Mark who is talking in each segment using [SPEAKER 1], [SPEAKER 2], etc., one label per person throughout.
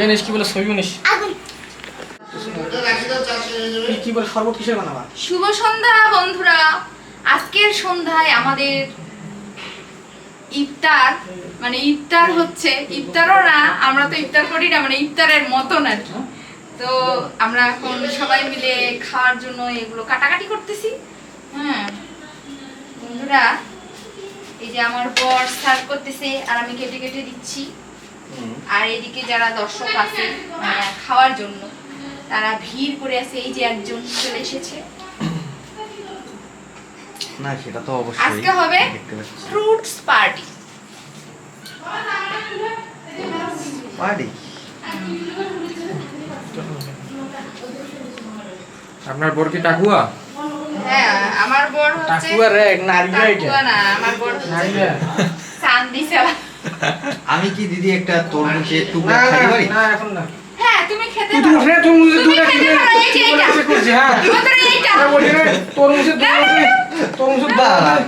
[SPEAKER 1] জানিস কি বলে জানিস কি কি বলে শরবত কিসের বানাবা?
[SPEAKER 2] শুভ সন্ধ্যা বন্ধুরা। আজকের সন্ধ্যায় আমাদের ইফতার মানে ইফতার হচ্ছে। ইফতারও না আমরা তো ইফতার করি না মানে ইফতারের মতন আর কি। তো আমরা এখন সবাই মিলে খাওয়ার জন্য এগুলো কাটাকাটি করতেছি। হ্যাঁ। বন্ধুরা এই যে আমার বর সার্ভ করতেছে আর আমি কেটে কেটে দিচ্ছি। আর এদিকে যারা দর্শক আছে মানে খাওয়ার জন্য তারা ভিড় করে আছে এই যে একজন চলে এসেছে।
[SPEAKER 3] না সেটা তো অবশ্যই।
[SPEAKER 2] আজকে হবে ফ্রুটস পার্টি।
[SPEAKER 3] পারি
[SPEAKER 4] আপনার বর কি টাকুয়া?
[SPEAKER 2] হ্যাঁ আমার বর হচ্ছে
[SPEAKER 1] টাকুয়া রে
[SPEAKER 2] টাকুয়া না আমার বর
[SPEAKER 1] নারিয়া
[SPEAKER 2] চান্দি সেবা
[SPEAKER 3] আমি কি দিদি একটা তরমুজের টুকরা খাইতে পারি?
[SPEAKER 1] না এখন না।
[SPEAKER 2] হ্যাঁ তুমি খেতে পারো খেতে পারো, এই যে এইটা।
[SPEAKER 1] হ্যাঁ।
[SPEAKER 2] এইটা।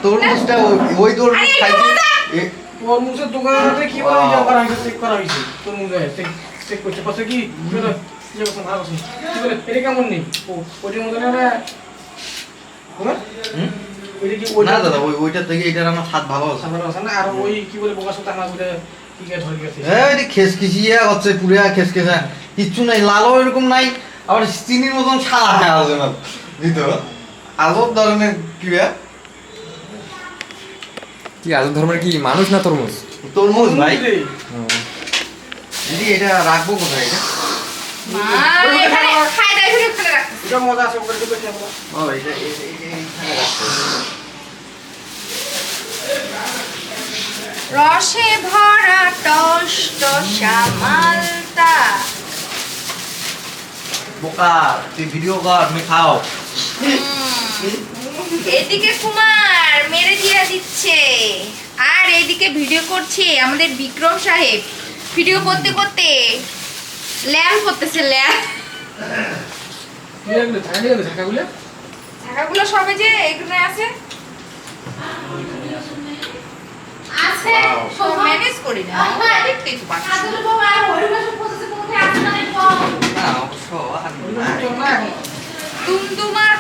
[SPEAKER 3] তরমুজটা ওই- তরমুজ
[SPEAKER 1] দোকানে কি বলে? করা হয়েছে চেক করা হয়েছে। চেক চেক করছে। পাশে কি কি বলে? এটা কেমন নেই? ওইটার মধ্যে না না
[SPEAKER 3] হুম?
[SPEAKER 1] ওইটা কি
[SPEAKER 3] না দাদা ওই ওইটার থেকে এটার আমার স্বাদ ভালো আছে।
[SPEAKER 1] সামনে আছে না? আর ওই কি বলে বোকা সুতা আমার বলে কি কে ধরে গেছে?
[SPEAKER 3] এই খেসখিসিয়া হচ্ছে পুরিয়া খেসখেসা। কিচ্ছু নাই লালও এরকম নাই আবার চিনির মতন সাদা আছে না? দিত আজব ধরনের কি?
[SPEAKER 4] কি আজব ধর্মের কি মানুষ না তরমুজ?
[SPEAKER 3] তরমুজ ভাই। দিদি এটা রাখব কোথায় এটা?
[SPEAKER 2] মা, খাই।
[SPEAKER 1] এটা মজা
[SPEAKER 3] ও এটা
[SPEAKER 2] রসে ভরা টস টসা মালটা
[SPEAKER 3] বোকা তুই ভিডিও কর আমি খাও।
[SPEAKER 2] এদিকে কুমার মেরে দিয়ে দিচ্ছে। আর এদিকে ভিডিও করছে আমাদের বিক্রম সাহেব। ভিডিও করতে করতে ল্যাম্প করতেছে ল্যাম্প।
[SPEAKER 1] দিয়ে গেলে থাকা দিয়ে গেলে থাকাগুলো
[SPEAKER 2] ঢাকাগুলো সবে যে এখানে আছে। আছে। সব ম্যানেজ করি না। দেখতেই তো পাচ্ছি।
[SPEAKER 3] না অবশ্য আমি না।
[SPEAKER 1] না এখন
[SPEAKER 2] তুমতুমার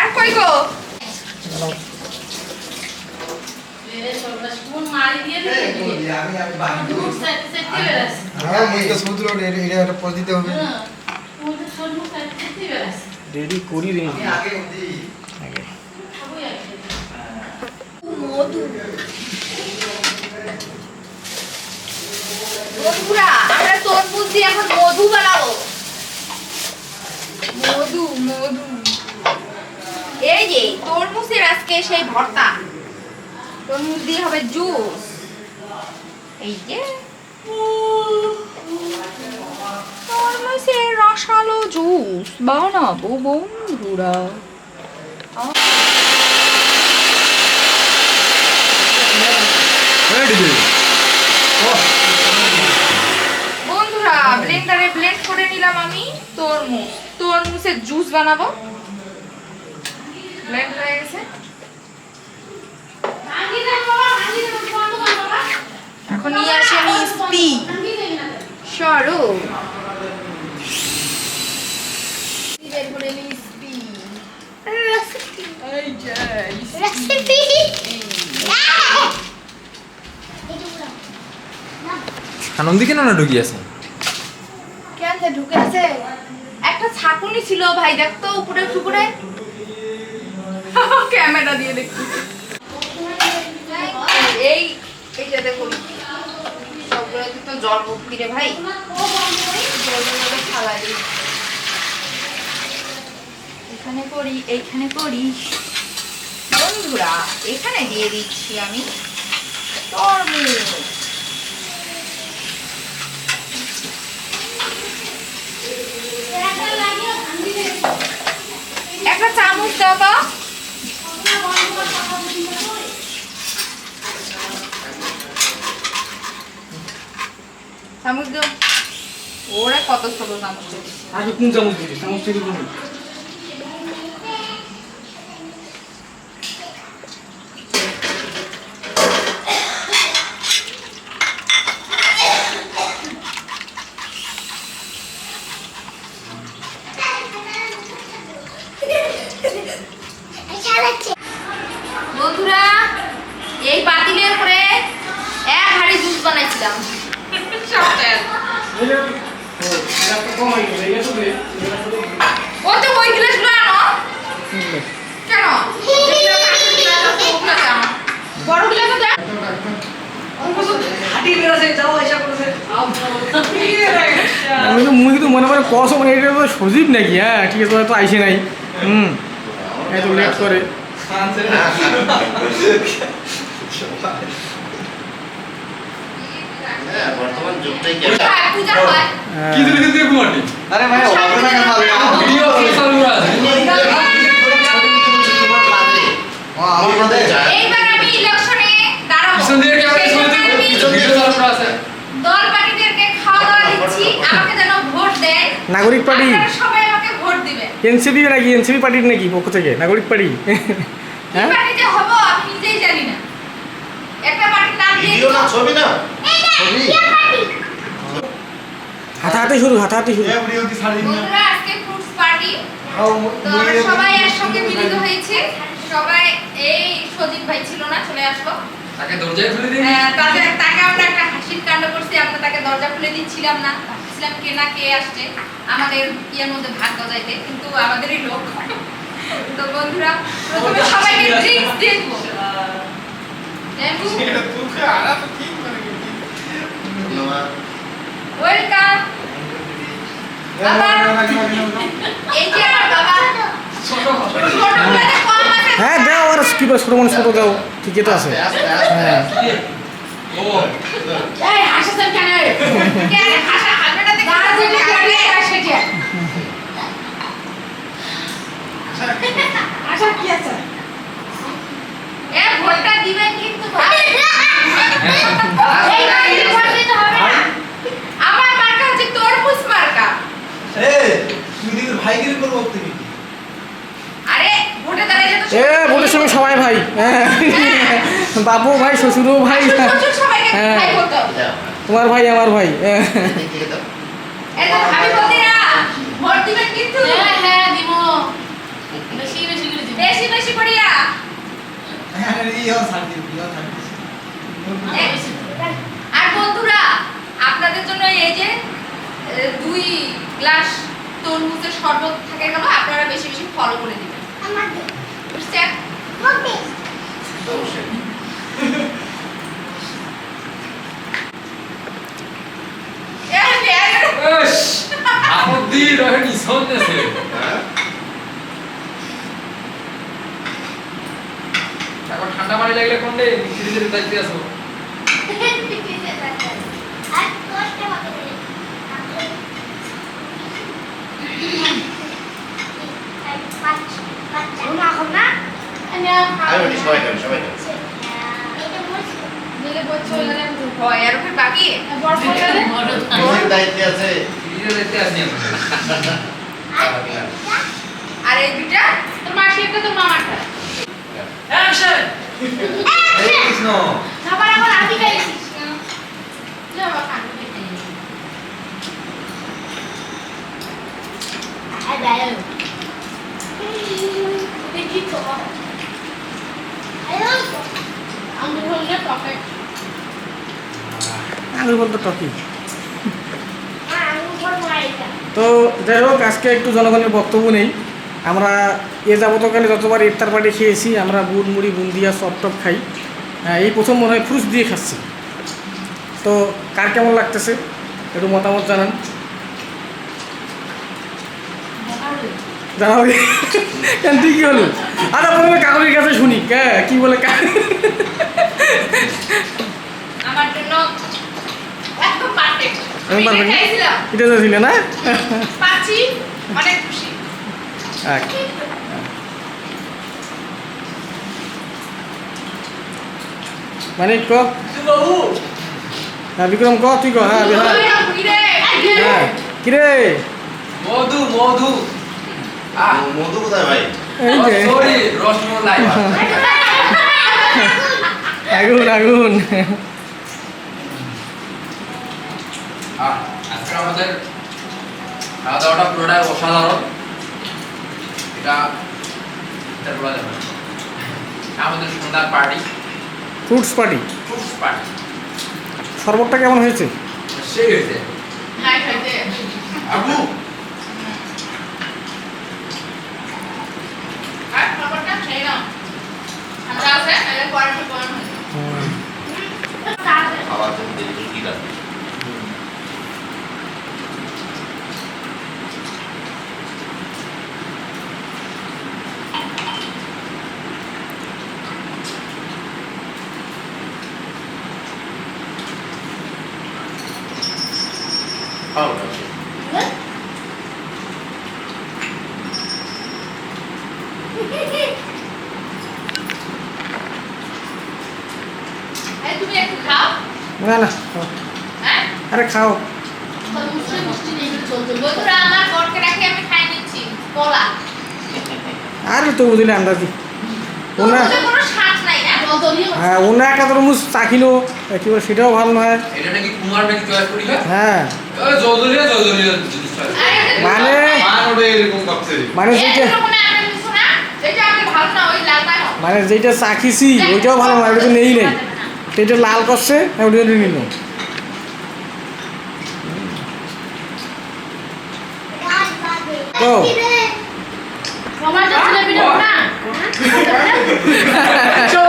[SPEAKER 2] আর কই গো?
[SPEAKER 3] আমি আমি বাড়ি
[SPEAKER 5] হ্যাঁ এটা পজ দিতে হবে।
[SPEAKER 1] রেডি করি রে
[SPEAKER 3] আগে দিই
[SPEAKER 2] মধু। বন্ধুরা আমরা তরমুজ দিয়ে এখন মধু বানাবো। মধু মধু। এই যে তরমুজের আজকে সেই ভর্তা। তরমুজ দিয়ে হবে জুস। এই যে। তরমুজের রসালো জুস বানাবো বন্ধুরা।
[SPEAKER 4] ডিজে
[SPEAKER 2] বন্ধুরা ব্লেন্ডারে ব্লেন্ড করে নিলাম আমি তরমুজ। তরমুজের জুস বানাবো। ব্লেন্ড হয়ে গেছে। এখন নিয়ে আসি আমি স্পি। সরো বের করে নিই স্পি এই যে
[SPEAKER 6] রেসিপি
[SPEAKER 4] আনন্দি কেন না ঢুকি আছে?
[SPEAKER 2] কেন যে ঢুকে আছে? একটা ছাকুনি ছিল ভাই দেখতো উপরে উপরে। ক্যামেরা দিয়ে দেখছি। এই এই যে দেখুন সবগুলো তো জল ভর্তি রে ভাই। জলগুলো খাওয়াই দিই এখানে করি, এইখানে করি। বন্ধুরা, এখানে দিয়ে দিচ্ছি আমি তরমুজ। একটা চামচ তো। চামচ দাও। ওরা কত ছোট চামচ।
[SPEAKER 1] আগে কোন চামচ দিবি, চামচ থেকে কোন এই যে ও গ্লাসটা কম হয়ে গেছে এই গ্লাসটা দে এই গ্লাসটা দে
[SPEAKER 2] ও তো ওই গ্লাসগুলো আনো কেন যেগুলো কাঁচের গ্লাস আছে, ওগুলো দাও। বড় গ্লাসও দাও।
[SPEAKER 1] তো কিন্তু মনে মনে কস মানে এটা তো সজীব নাকি হ্যাঁ ঠিক আছে তো আইসে নাই হুম এত লেট করে
[SPEAKER 6] হ্যাঁ,
[SPEAKER 2] হয়, হয়।
[SPEAKER 1] হ্যাঁ।
[SPEAKER 3] আরে ভাই আমার মধ্যে
[SPEAKER 2] এইবার আমি ইলেকশনে দাঁড়াবো।
[SPEAKER 4] পিছন দিয়ে ক্যামেরা আছে
[SPEAKER 1] নাগরিক পার্টি। এনসিপি নাকি? এনসিপি পার্টির নাকি পক্ষ থেকে? নাগরিক পার্টি। হ্যাঁ?
[SPEAKER 2] পার্টিতে হব আমি নিজেই জানি না। একটা পার্টির নাম দিয়ে
[SPEAKER 6] ভিডিও না
[SPEAKER 2] দিবো।
[SPEAKER 6] ছবি না?
[SPEAKER 3] ছবি।
[SPEAKER 1] হাতাহাতি শুরু হাতাহাতি শুরু।
[SPEAKER 2] আজকে ফ্রুটস পার্টি তো সবাই একসঙ্গে মিলিত হয়েছি। সবাই এই সজীব ভাই ছিল না চলে আসলো
[SPEAKER 4] তাকে দরজায় খুলে দিন।
[SPEAKER 2] তাকে আমরা একটা হাসির কাণ্ড করছি আমরা তাকে দরজা খুলে দিচ্ছিলাম না। ভাবছিলাম কে না কে আসছে আমাদের ইয়ের মধ্যে ভাগ গজাইতে কিন্তু আমাদেরই লোক। তো বন্ধুরা প্রথমে সবাইকে ড্রিঙ্কস দিয়ে দেবো। ওয়েলকাম। বাবা এই যে আমার বাবা। ছোট ছোটগুলোতে কম আছে।
[SPEAKER 1] হ্যাঁ দাও আর কি করে ছোটো মানুষ ছোটো দাও। ঠিকই তো আছে। হ্যাঁ।
[SPEAKER 4] ও
[SPEAKER 2] এই হাসছেন কেন? কেন হাসছে কে হাসা কি আছে এ
[SPEAKER 1] ভোটের সময় সবাই ভাই। হ্যাঁ। বাবু ভাই শ্বশুরও ভাই। হ্যাঁ। তোমার ভাই আমার ভাই হ্যাঁ।
[SPEAKER 2] এই তো ভাবি বলতে না ভোট দিবেন কিন্তু
[SPEAKER 7] হ্যাঁ হ্যাঁ দিব বেশি বেশি করে দিব
[SPEAKER 2] বেশি বেশি করিয়া আর বন্ধুরা আপনাদের জন্য এই যে দুই গ্লাস তরমুজের শরবত থাকে গেল আপনারা বেশি বেশি ফলো করে দিবেন।
[SPEAKER 4] আপত্তি রহেনি সন্দেশে এখন ঠান্ডা পানি লাগলে কোনটা ধীরে ধীরে দেখতে আসব
[SPEAKER 6] আরে ওটি সবাই করে সবাই করে
[SPEAKER 2] হয়, আর ওখানে বাকি
[SPEAKER 6] নিজের দায়িত্বে আছে।
[SPEAKER 4] ধীরে দেখতে আসি আমি
[SPEAKER 2] আর এই দুটা
[SPEAKER 7] তোর মাসি একটা তোর মামাটা
[SPEAKER 3] কৃষ্ণ
[SPEAKER 7] খাবার আবার আমি খাইছি
[SPEAKER 1] আঙুল বলতো টকি তো যাই হোক আজকে একটু জনগণের বক্তব্য নেই। আমরা এ যাবতকালে যতবার ইফতার পার্টি খেয়েছি আমরা বুট মুড়ি বুন্দিয়া সব টপ খাই। এই প্রথম মনে হয় ফ্রুটস দিয়ে খাচ্ছি। তো কার কেমন লাগতেছে? একটু মতামত জানান। কেন কি হলো। আর প্রথমে কাকুরির কাছে শুনি। হ্যাঁ কি বলে
[SPEAKER 2] আমার জন্য একদম পারফেক্ট এটা
[SPEAKER 1] না?
[SPEAKER 2] পাচ্ছি অনেক খুশি।
[SPEAKER 1] আচ্ছা। মানে ক? হ্যাঁ বিক্রম ক তুই ক? হ্যাঁ হ্যাঁ
[SPEAKER 2] কিরে,
[SPEAKER 1] হ্যাঁ। কিরে
[SPEAKER 4] মধু মধু।
[SPEAKER 6] মধু কোথায় ভাই?
[SPEAKER 1] এই যে।
[SPEAKER 4] রসমলাই
[SPEAKER 1] আগুন আগুন।
[SPEAKER 4] আজকে আমাদের খাওয়া দাওয়াটা পুরোটাই অসাধারণ। এটা এটা বলা যাবে। আমাদের সন্ধ্যার party
[SPEAKER 1] fruits party
[SPEAKER 4] fruits party
[SPEAKER 1] শরবতটা কেমন হয়েছে?
[SPEAKER 4] সেই হয়েছে।
[SPEAKER 2] হাই
[SPEAKER 4] আবু!
[SPEAKER 2] আর খাবারটা খেয়ে নাও ঠান্ডা আছে নাহলে পরে ঠিক গরম হয়ে যাবে।
[SPEAKER 1] হুম।
[SPEAKER 6] খাওয়ার জন্য দেরি করে কি রাখবে খাও না
[SPEAKER 2] এই তুমি একটু খাও।
[SPEAKER 1] না না
[SPEAKER 2] হ্যাঁ?
[SPEAKER 1] আরে খাও। আর তো বুঝলি আন্দাজি ওনা হ্যাঁ অন্য একটা তরমুজ চাখিলো একেবারে সেটাও ভালো নয়। হ্যাঁ। মানে?
[SPEAKER 3] মান
[SPEAKER 1] মানে যেটা মানে যেটা চাখিছি ওইটাও ভালো না ওইটা নেই নেই। এটা লাল করছে হ্যাঁ, ওটা নিয়ে নিল। তো।
[SPEAKER 7] ছেলে পিলে না?